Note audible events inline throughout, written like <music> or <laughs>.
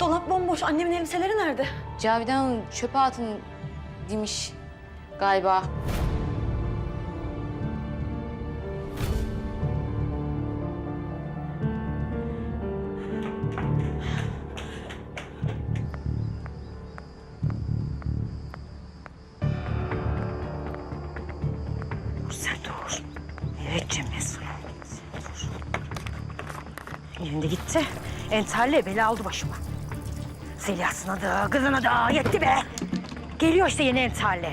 Dolap bomboş. Annemin elbiseleri nerede? Cavidan Hanım çöpe atın demiş galiba. Sen dur. Evet Mesut. Sen dur. Yerinde gitti. Enterle bela aldı başıma. Zeliha'sına da kızına da yetti be. Geliyor işte yeni enterle.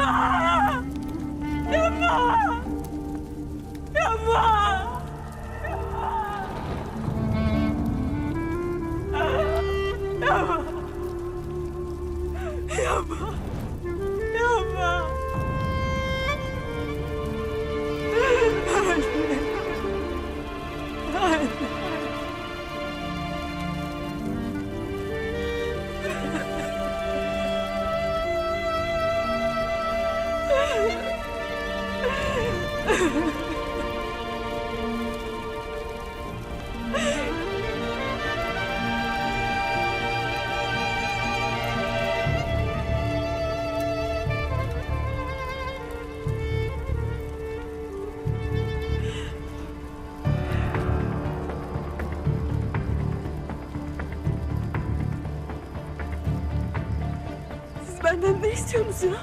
no Emma! Benden ne istiyorsunuz ya?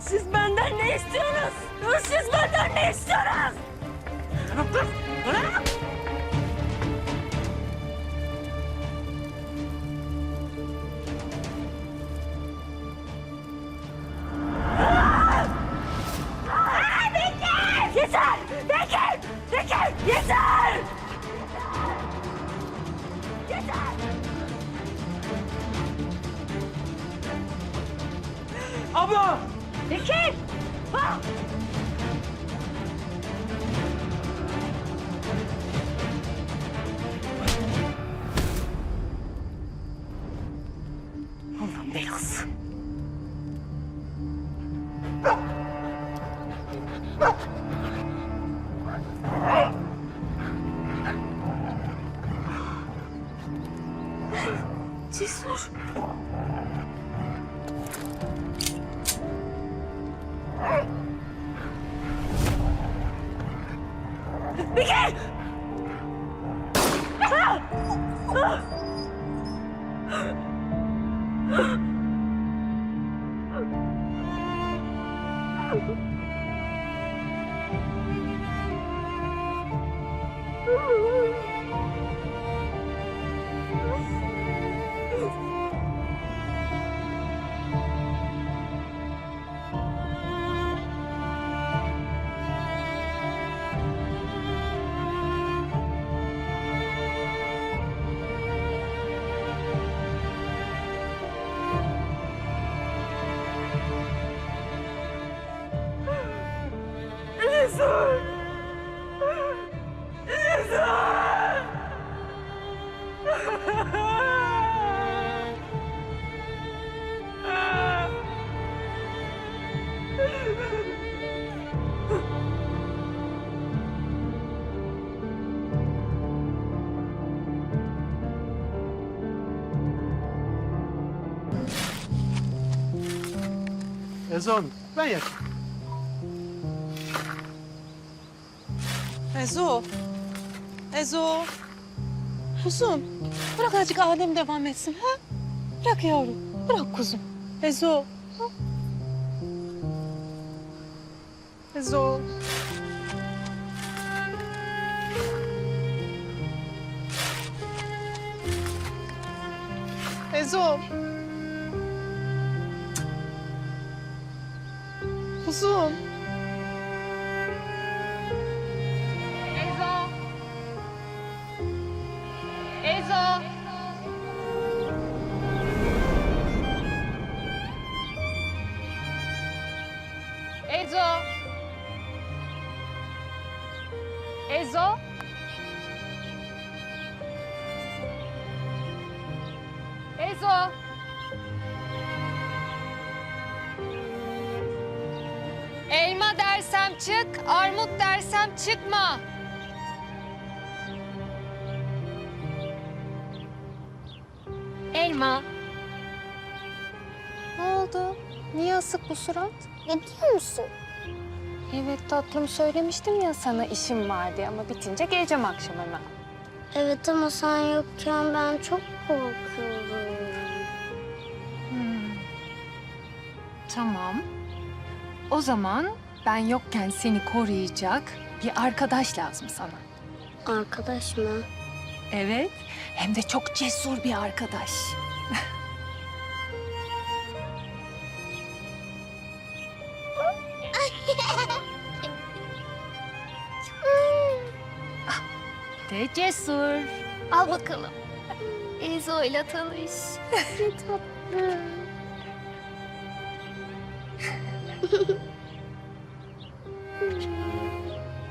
Siz benden ne istiyorsunuz? Siz benden ne istiyorsunuz? Bırak bırak! Yeter! Bekir! Bekir! Yeter! Yeter! Abla! Bekir! Ha! 啊！Ezan ben yakın. Ezo. Ezo. Kuzum. Bırak azıcık Adem devam etsin ha? Bırak yavrum. Bırak kuzum. Ezo. ha? Ezo. Ezo. Kuzum. Ezo. Çıkma. Elma. Ne oldu? Niye asık bu surat? Gidiyor musun? Evet tatlım söylemiştim ya sana işim var diye ama bitince geleceğim akşam hemen. Evet ama sen yokken ben çok korkuyorum. Hmm. Tamam. O zaman ben yokken seni koruyacak bir arkadaş lazım sana. Arkadaş mı? Evet. Hem de çok cesur bir arkadaş. Ah, <laughs> De cesur. Al bakalım. Ezo ile tanış. <laughs> ne tatlı. <laughs>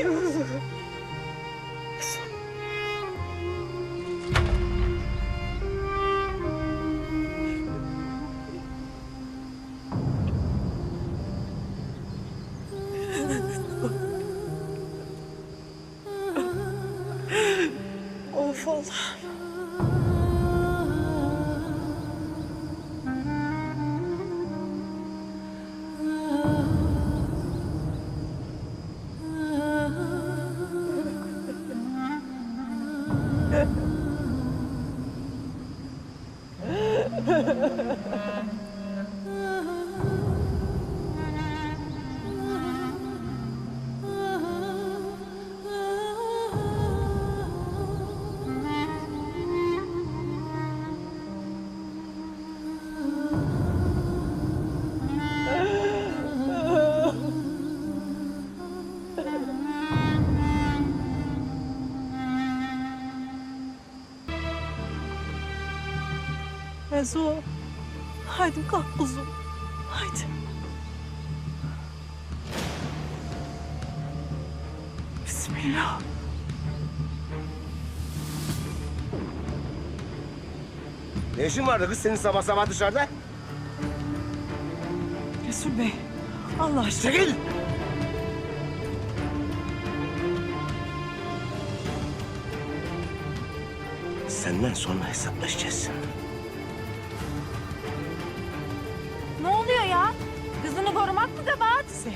Yes. Ezo. Haydi kalk kuzum. Haydi. Bismillah. Ne işin vardı kız senin sabah sabah dışarıda? Resul Bey. Allah aşkına. Çekil! Senden sonra hesaplaşacağız.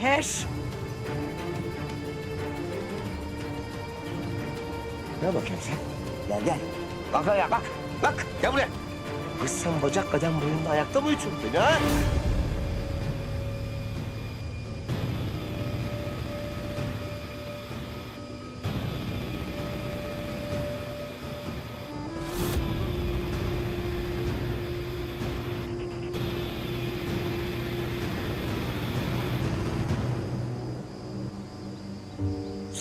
Seher. Ne bakıyorsun sen? Gel gel. Bak ya bak. Bak gel buraya. Kız sen bacak kadar boyunda ayakta mı uyutuyorsun beni ha?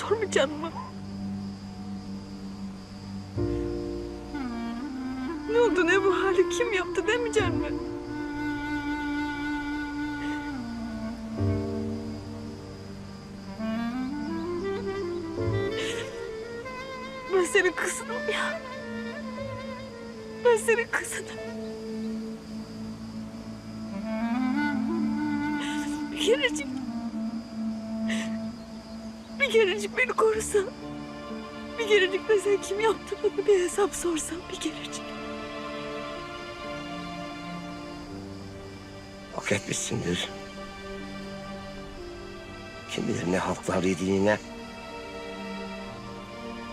sormayacaksın mı? Ne oldu ne bu hali kim yaptı demeyeceksin mi? Ben senin kızınım ya. Ben senin kızınım. Korusan. Bir kerecik de sen kim yaptı bana bir hesap sorsan bir kerecik. Hak etmişsindir. Kim bilir ne halklar yediğine.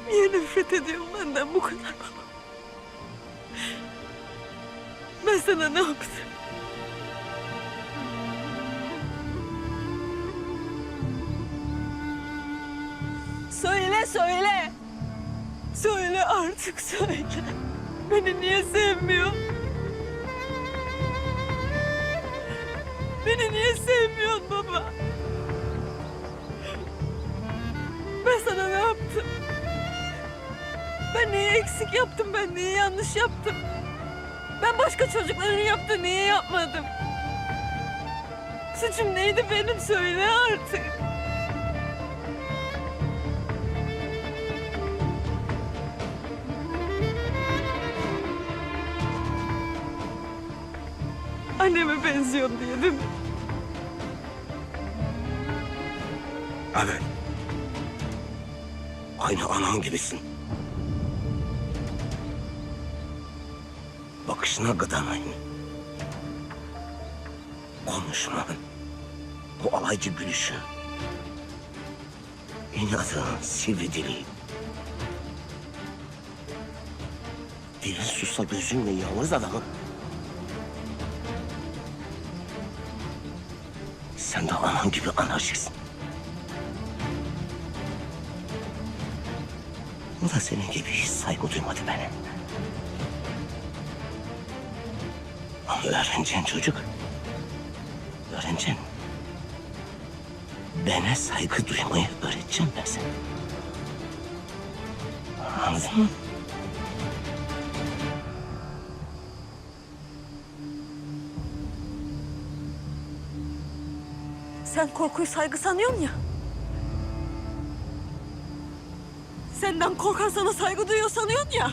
Niye nefret ediyorsun benden bu kadar baba? Ben sana ne yaptım? Söyle söyle. Söyle artık söyle. Beni niye sevmiyor? Beni niye sevmiyorsun baba? Ben sana ne yaptım? Ben neyi eksik yaptım, ben neyi yanlış yaptım? Ben başka çocukların yaptığı niye yapmadım? Suçum neydi benim söyle artık. Anneme benziyorum diye değil mi? Evet. Aynı anam gibisin. Bakışına gıdan aynı. Konuşman. Bu alaycı gülüşü. İnadın, sivri dili. Dilin sussa gözünle yalnız adamı. Anan gibi anarşiksin. O da senin gibi hiç saygı duymadı bana. Ama öğreneceksin çocuk. Öğreneceksin. Bana saygı duymayı öğreteceğim ben sana. Anladın mı? Sen korkuyu saygı sanıyorsun ya. Senden korkan sana saygı duyuyor sanıyorsun ya.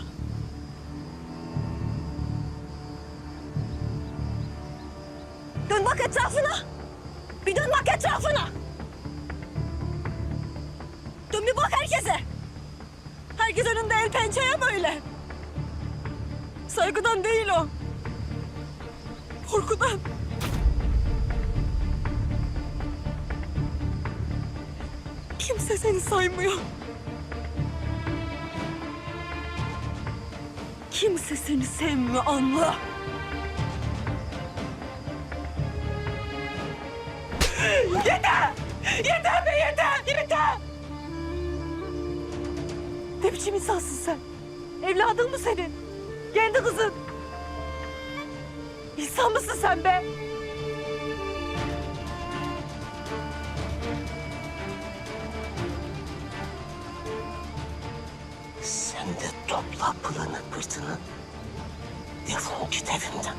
Dön bak etrafına. Bir dön bak etrafına. Dön bir bak herkese. Herkes önünde el pençeye böyle. Saygıdan değil o. Korkudan. Kimse seni saymıyor. Kimse seni sevmiyor anla. Yeter! Yeter be yeter! Yeter! Ne biçim insansın sen? Evladın mı senin? Kendi kızın. İnsan mısın sen be? Sen de topla pılını pırtını. Defol git evimden.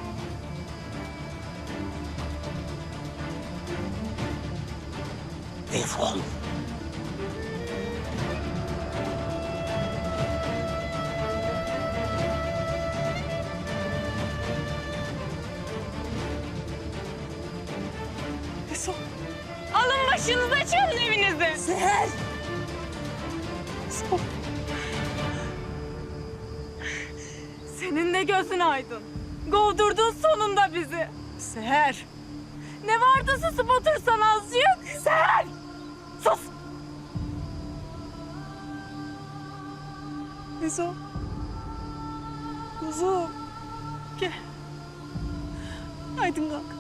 Defol. Alın başınıza çalın evinizi. Seher! De gözün aydın. Kovdurdun sonunda bizi. Seher! Ne vardı susup otursan azıcık? Seher! Sus! Ezo. Kuzum. Gel. Aydın kalk.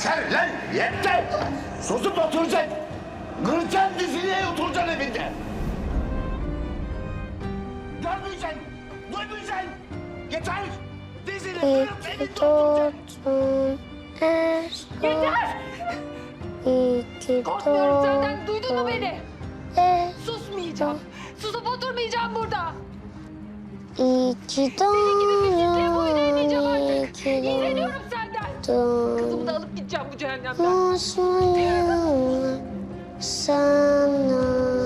Yeter lan yeter. Susup oturacaksın. Kıracaksın dizini oturacaksın evinde. Görmeyeceksin. Duymayacaksın. Yeter. Dizini İyi kırıp evinde oturacaksın. Yeter! Korkmuyorum senden. Duydun mu beni? Susmayacağım. Susup oturmayacağım burada. İyi ki Pislikle boyun eğmeyeceğim doğdun. İyi artık. İğreniyorum senden. Kızımı da alıp gideceğim bu cehennemden. Mutluyum sana.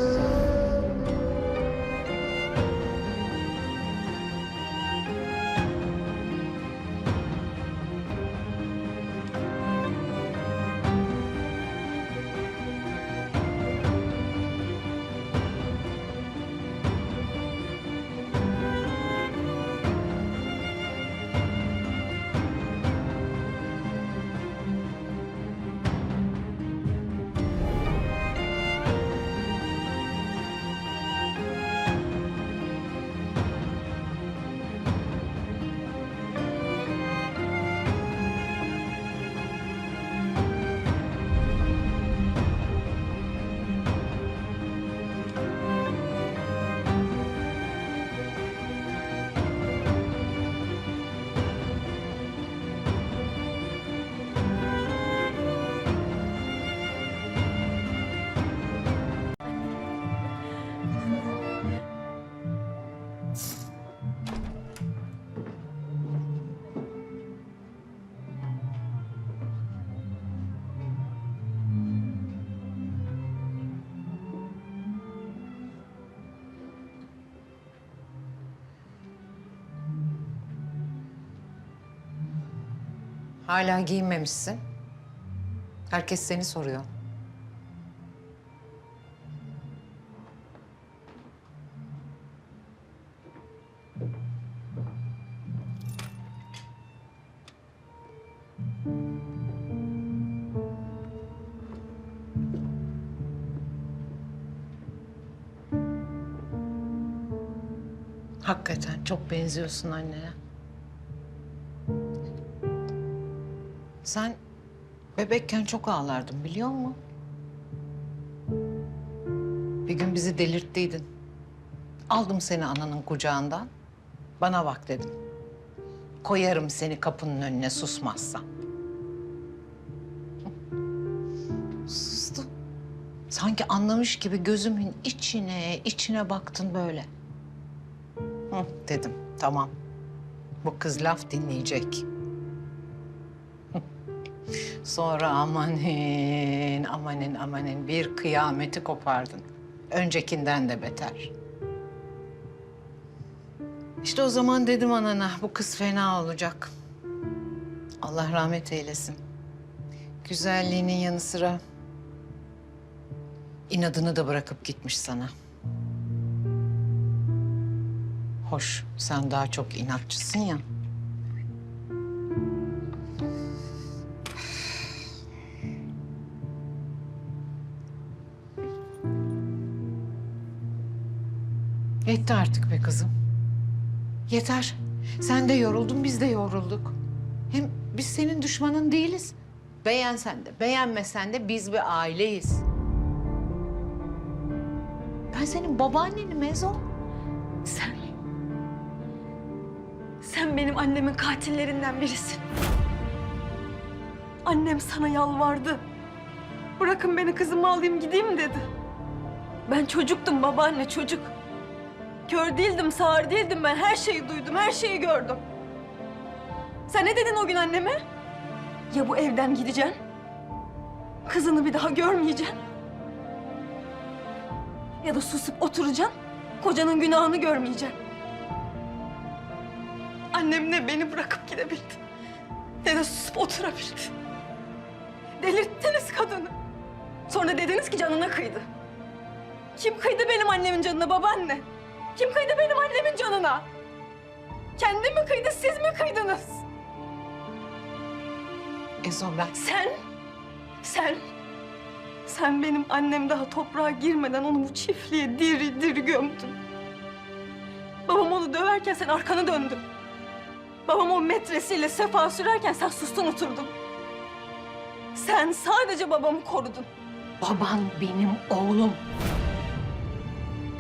Hala giyinmemişsin. Herkes seni soruyor. Hakikaten çok benziyorsun annene. Sen bebekken çok ağlardın biliyor musun? Bir gün bizi delirttiydin. Aldım seni ananın kucağından. Bana bak dedim. Koyarım seni kapının önüne susmazsan. Sustu. Sanki anlamış gibi gözümün içine içine baktın böyle. Hı, dedim tamam. Bu kız laf dinleyecek. Sonra amanin, amanin, amanin bir kıyameti kopardın. Öncekinden de beter. İşte o zaman dedim anana bu kız fena olacak. Allah rahmet eylesin. Güzelliğinin yanı sıra inadını da bırakıp gitmiş sana. Hoş, sen daha çok inatçısın ya. Yetti artık be kızım. Yeter. Sen de yoruldun, biz de yorulduk. Hem biz senin düşmanın değiliz. Beğensen de, beğenmesen de biz bir aileyiz. Ben senin babaannenim Ezo. Sen... Sen benim annemin katillerinden birisin. Annem sana yalvardı. Bırakın beni kızımı alayım gideyim dedi. Ben çocuktum babaanne çocuk. Kör değildim, sağır değildim ben. Her şeyi duydum, her şeyi gördüm. Sen ne dedin o gün anneme? Ya bu evden gideceksin? Kızını bir daha görmeyeceksin. Ya da susup oturacaksın. Kocanın günahını görmeyeceksin. Annem ne beni bırakıp gidebildi. Ne de susup oturabildi. Delirttiniz kadını. Sonra dediniz ki canına kıydı. Kim kıydı benim annemin canına babaanne? Kim kıydı benim annemin canına? Kendi mi kıydı, siz mi kıydınız? Ezo ben Sen, sen, sen benim annem daha toprağa girmeden onu bu çiftliğe diri diri gömdün. Babam onu döverken sen arkanı döndün. Babam o metresiyle sefa sürerken sen sustun oturdun. Sen sadece babamı korudun. Baban benim oğlum.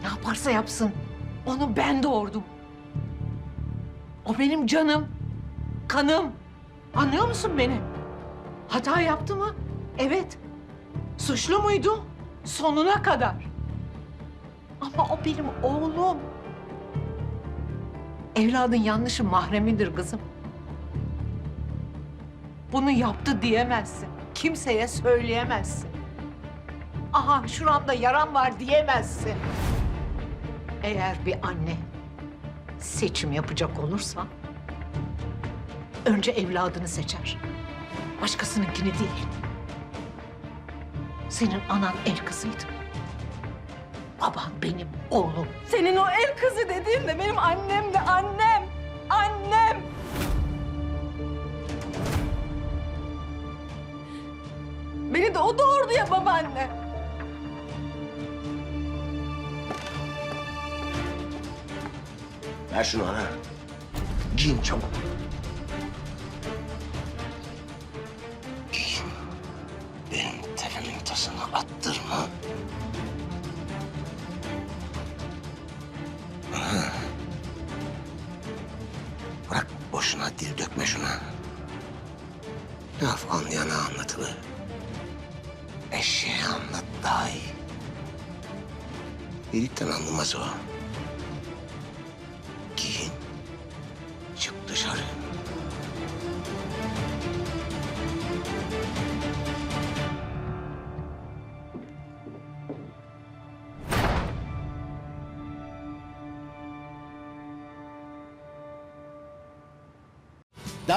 Ne yaparsa yapsın. Onu ben doğurdum. O benim canım. Kanım. Anlıyor musun beni? Hata yaptı mı? Evet. Suçlu muydu? Sonuna kadar. Ama o benim oğlum. Evladın yanlışı mahremidir kızım. Bunu yaptı diyemezsin. Kimseye söyleyemezsin. Aha şuramda yaram var diyemezsin. Eğer bir anne seçim yapacak olursa önce evladını seçer. Başkasınınkini değil. Senin anan el kızıydı. Baban benim oğlum. Senin o el kızı dediğin de benim annem de annem. Annem. Beni de o doğurdu ya babaanne. Ver şunu ana. Giyin çabuk. Giyin. Benim tepemin tasını attırma. Ana. Bırak boşuna dil dökme şuna. Laf anlayana anlatılır. Eşeğe anlat daha iyi. Dedikten anlamaz o.